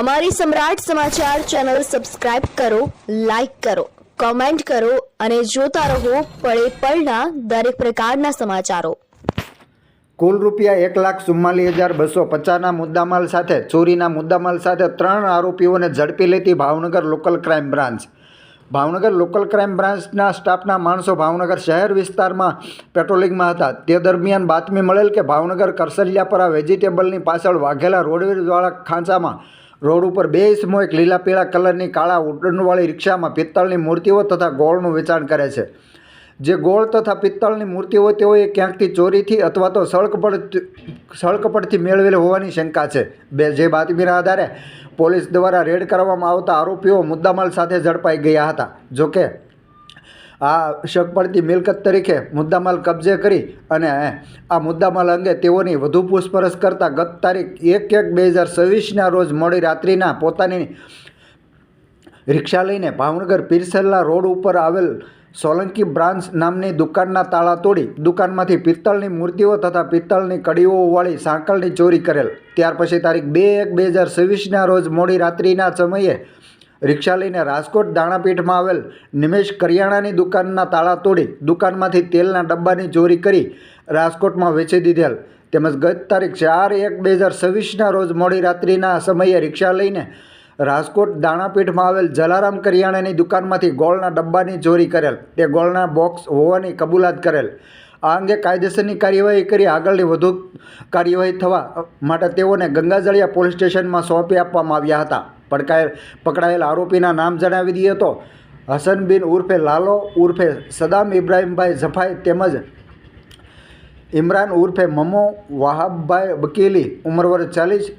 અમારી Samrat Samachar channel subscribe કરો, like કરો, કોમેન્ટ કરો અને જોતા રહો પળે પળના દરેક પ્રકારના સમાચારો. કુલ રૂપિયા એક લાખ ચુમ્માલીસ હજાર બસો પચાસના મુદ્દામાલ સાથે, ચોરીના મુદ્દામાલ સાથે ત્રણ આરોપીઓને ઝડપી લેતી Bhavnagar local crime branch. Bhavnagar local crime બ્રાન્ચના સ્ટાફના માણસો ભાવનગર શહેર વિસ્તારમાં પેટ્રોલિંગમાં હતા. તે દરમિયાન બાતમી મળેલ કે ભાવનગર કરસલિયાપરા વેજીટેબલની પાછળ વાઘેલા રોડવેજવાળા ખાંચામાં રોડ ઉપર બે ઇસમો એક લીલા પીળા કલરની કાળા ઉડનવાળી રિક્ષામાં પિત્તળની મૂર્તિઓ તથા ગોળનું વેચાણ કરે છે. જે ગોળ તથા પિત્તળની મૂર્તિઓ તેઓએ ક્યાંકથી ચોરીથી અથવા તો સળકપટ સળકપટથી મેળવેલી હોવાની શંકા છે. બે જે બાતમીના આધારે પોલીસ દ્વારા રેડ કરવામાં આવતા આરોપીઓ મુદ્દામાલ સાથે ઝડપાઈ ગયા હતા. જોકે આ શક પડતી મિલકત તરીકે મુદ્દામાલ કબજે કરી અને આ મુદ્દામાલ અંગે તેઓની વધુ પૂછપરછ કરતાં ગત તારીખ એક એક બે હજાર છવ્વીસના રોજ મોડી રાત્રિના પોતાની રિક્ષા લઈને ભાવનગર પીરસેલા રોડ ઉપર આવેલ સોલંકી બ્રાન્ચ નામની દુકાનના તાળા તોડી દુકાનમાંથી પિત્તળની મૂર્તિઓ તથા પિત્તળની કડીઓવાળી સાંકળની ચોરી કરેલ. ત્યાર પછી તારીખ બે એક બે હજાર છવ્વીસના રોજ મોડી રાત્રિના સમયે રિક્ષા લઈને રાજકોટ દાણાપીઠમાં આવેલ નિમેશ કરિયાણાની દુકાનના તાળા તોડી દુકાનમાંથી તેલના ડબ્બાની ચોરી કરી રાજકોટમાં વેચી દીધેલ. તેમજ ગત તારીખ ચાર એક બે હજાર છવ્વીસના રોજ મોડી રાત્રિના સમયે રિક્ષા લઈને રાજકોટ દાણાપીઠમાં આવેલ જલારામ કરિયાણાની દુકાનમાંથી ગોળના ડબ્બાની ચોરી કરેલ. તે ગોળના બોક્સ હોવાની કબૂલાત કરેલ. આ અંગે કાયદેસરની કાર્યવાહી કરી આગળની વધુ કાર્યવાહી થવા માટે તેઓને ગંગાજળિયા પોલીસ સ્ટેશનમાં સોંપી આપવામાં આવ્યા હતા. પડકાયેલ પકડાયેલ આરોપીના નામ જણાવી દઈએ તો હસન બિન ઉર્ફે લાલો ઉર્ફે સદામ ઇબ્રાહીમભાઈ ઝફાઈ તેમજ ઇમરાન ઉર્ફે મમો વાહબભાઈ બકીલી ઉંમર વર્ષ ચાલીસ